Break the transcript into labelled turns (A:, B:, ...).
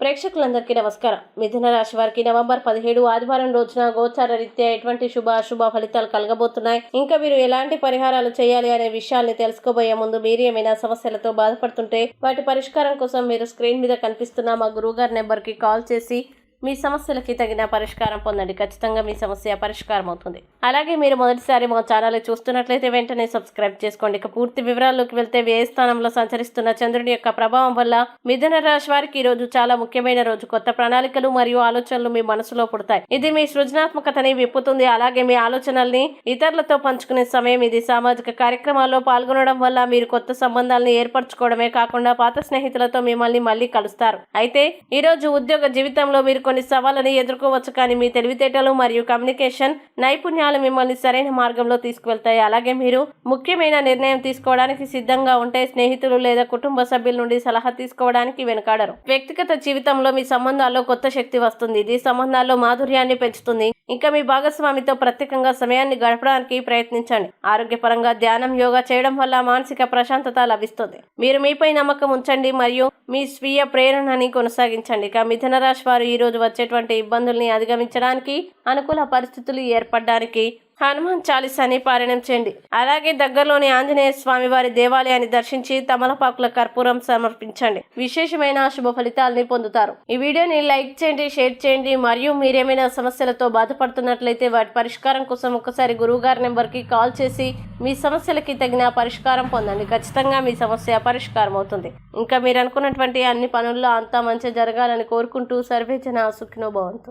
A: ప్రేక్షకులందరికీ నమస్కారం. మిథున రాశి వారికి నవంబర్ పదిహేడు ఆదివారం రోజున గోచార రీత్యా ఎటువంటి శుభ అశుభ ఫలితాలు కలగబోతున్నాయి? ఇంకా మీరు ఎలాంటి పరిహారాలు చేయాలి అనే విషయాల్ని తెలుసుకోబోయే ముందు మీరు ఏమైనా సమస్యలతో బాధపడుతుంటే వాటి పరిష్కారం కోసం మీరు స్క్రీన్ మీద కనిపిస్తున్న మా గురువుగారి నెంబర్కి కాల్ చేసి మీ సమస్యలకి తగిన పరిష్కారం పొందండి. ఖచ్చితంగా మీ సమస్య పరిష్కారం అవుతుంది. అలాగే మీరు మొదటిసారి మా ఛానల్ చూస్తున్నట్లయితే వెంటనే సబ్స్క్రైబ్ చేసుకోండి. ఇక పూర్తి వివరాల్లోకి వెళ్తే వ్యయ స్థానంలో సంచరిస్తున్న చంద్రుడి యొక్క ప్రభావం వల్ల మిథున రాశి వారికి ఈ రోజు చాలా ముఖ్యమైన రోజు. కొత్త ప్రణాళికలు మరియు ఆలోచనలు మీ మనసులో పుడతాయి. ఇది మీ సృజనాత్మకతని విప్పుతుంది. అలాగే మీ ఆలోచనల్ని ఇతరులతో పంచుకునే సమయం ఇది. సామాజిక కార్యక్రమాల్లో పాల్గొనడం వల్ల మీరు కొత్త సంబంధాలను ఏర్పరచుకోవడమే కాకుండా పాత స్నేహితులతో మిమ్మల్ని మళ్ళీ కలుస్తారు. అయితే ఈ రోజు ఉద్యోగ జీవితంలో మీరు కొన్ని సవాళ్ళని ఎదుర్కోవచ్చు కానీ మీ తెలివితేటలు మరియు కమ్యూనికేషన్ నైపుణ్యాలు మిమ్మల్ని సరైన మార్గంలో తీసుకువెళ్తాయి. అలాగే మీరు ముఖ్యమైన నిర్ణయం తీసుకోవడానికి సిద్ధంగా ఉంటే స్నేహితులు లేదా కుటుంబ సభ్యుల నుండి సలహా తీసుకోవడానికి వెనుకాడరు. వ్యక్తిగత జీవితంలో మీ సంబంధాల్లో కొత్త శక్తి వస్తుంది. ఇది సంబంధాల్లో మాధుర్యాన్ని పెంచుతుంది. ఇంకా మీ భాగస్వామితో ప్రత్యేకంగా సమయాన్ని గడపడానికి ప్రయత్నించండి. ఆరోగ్యపరంగా ధ్యానం యోగా చేయడం వల్ల మానసిక ప్రశాంతత లభిస్తుంది. మీరు మీపై నమ్మకం ఉంచండి మరియు మీ స్వీయ ప్రేరణని కొనసాగించండి. ఇక మిథున రాశి వారు ఈరోజు వచ్చేటువంటి ఇబ్బందుల్ని అధిగమించడానికి అనుకూల పరిస్థితులు ఏర్పడడానికి హనుమాన్ చాలీసాని పారాయణం చేయండి. అలాగే దగ్గరలోని ఆంజనేయ స్వామి వారి దేవాలయాన్ని దర్శించి తమలపాకుల కర్పూరం సమర్పించండి. విశేషమైన శుభ ఫలితాలని పొందుతారు. ఈ వీడియోని లైక్ చేయండి షేర్ చేయండి. మరియు మీరేమైనా సమస్యలతో బాధపడుతున్నట్లయితే వాటి పరిష్కారం కోసం ఒకసారి గురువుగారి నెంబర్కి కాల్ చేసి మీ సమస్యలకి తగిన పరిష్కారం పొందండి. ఖచ్చితంగా మీ సమస్య పరిష్కారం అవుతుంది. ఇంకా మీరు అనుకున్నటువంటి అన్ని పనుల్లో అంతా మంచి జరగాలని కోరుకుంటూ సర్వేజన సుఖినోభవంతు